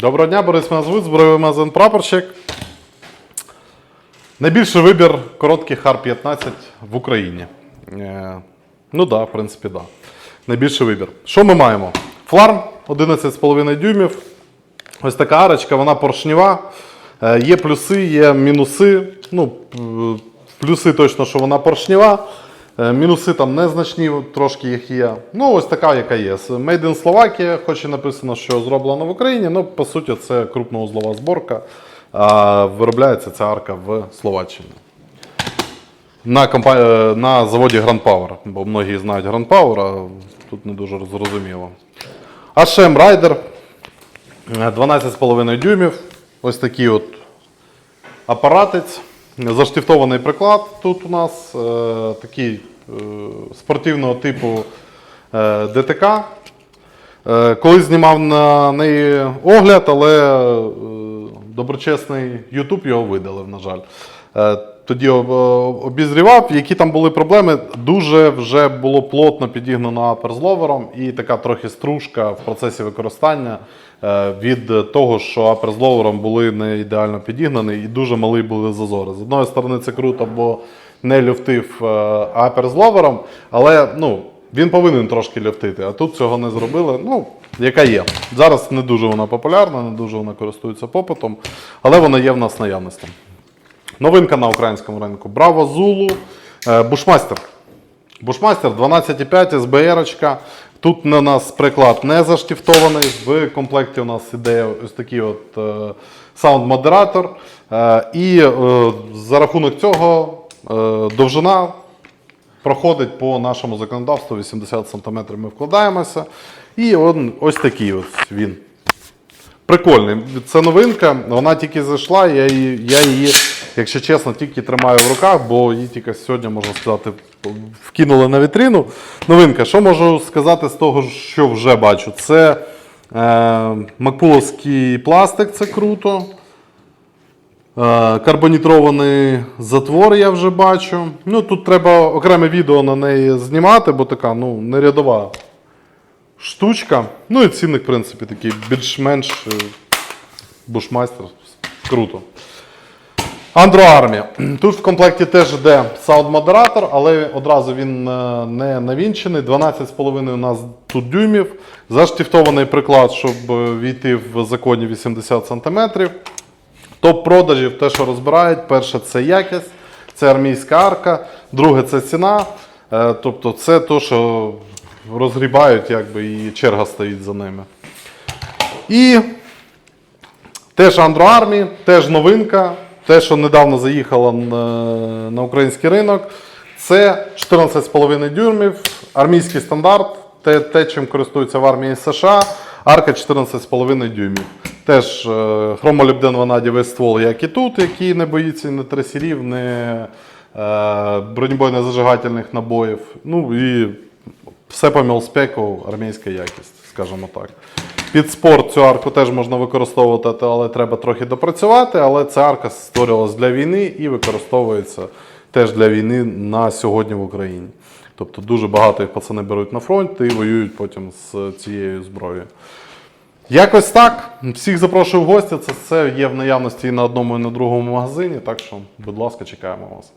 Доброго дня, Борис мене звуть, збройовий магазин прапорщик. Найбільший вибір коротких Ар-15 в Україні. Е, ну так, да, в принципі. Да. Найбільший вибір. Що ми маємо? Фларм 11,5 дюймів. Ось така арочка, вона поршнева. Е, є плюси, є мінуси. Ну, плюси точно, що вона поршнева. Е, Мінуси там незначні, трошки їх є. Ну, ось така, яка є. Made in Slovakia, хоч і написано, що зроблено в Україні, ну, по суті, це крупноузлова зборка. Виробляється ця арка в Словаччині. На, компа... е, на заводі Grand Power, бо многі знають Grand Power, а тут не дуже зрозуміло. HM Rider е, 12,5 дюймів. Ось такий от апаратець. Заштифтований приклад тут у нас. Е, такий е, спортивного типу е, ДТК. Е, Колись знімав на неї огляд, але е, доброчесний YouTube його видалив, на жаль. Е, Тоді об- обізрівав, які там були проблеми. Дуже вже було плотно підігнано аперзловером і така трохи стружка в процесі використання е, від того, що аперзловером були не ідеально підігнані і дуже малі були зазори. З одної сторони, це круто, бо не люфтив е, аперзловером, але ну, він повинен трошки люфтити, а тут цього не зробили. Ну, яка є. Зараз не дуже вона популярна, не дуже вона користується попитом, але вона є в нас наявності. Новинка на українському ринку. Браво Зулу. Е, Бушмастер. Бушмастер 12,5 СБР. Тут у нас приклад не заштифтований. В комплекті у нас іде ось такий от е, саунд-модератор. І за рахунок цього довжина проходить по нашому законодавству 80 см ми вкладаємося. І он, ось такий ось він. Прикольний. Це новинка, вона тільки зайшла, я її, я її, якщо чесно, тільки тримаю в руках, бо її тільки сьогодні, можна сказати, вкинули на вітрину. Новинка. Що можу сказати з того, що вже бачу? Це е, макпуловський пластик, це круто. Е, Карбонітрований затвор я вже бачу. Ну, тут треба окреме відео на неї знімати, бо така ну, нерядова штучка. Ну і цінник, в принципі, такий більш-менш е, бушмайстер. Круто. Андро Army. Тут в комплекті теж йде саунд-модератор, але одразу він е, не навінчений. 12,5 у нас тут дюймів. Заштифтований приклад, щоб війти в законі 80 см. Топ продажів, те, що розбирають, перше це якість, це армійська арка, друге це ціна. Е, Тобто це те, що розгрібають, якби, і черга стоїть за ними. І теж Андро Армі, теж новинка, те, що недавно заїхала на, на український ринок. Це 14,5 дюймів, армійський стандарт, те, те, чим користуються в армії США. Арка 14,5 дюймів. Теж е, хромолібден ванадівий ствол, як і тут, який не боїться не тресерів, не е, бронебойно-зажигательних набоїв. Ну і все по мілспеку, армійська якість, скажімо так. Під спорт цю арку теж можна використовувати, але треба трохи допрацювати. Але ця арка створювалась для війни і використовується теж для війни на сьогодні в Україні. Тобто дуже багато їх пацани беруть на фронт і воюють потім з цією зброєю. Якось так. Всіх запрошую в гості. Це все є в наявності і на одному, і на другому магазині. Так що, будь ласка, чекаємо вас.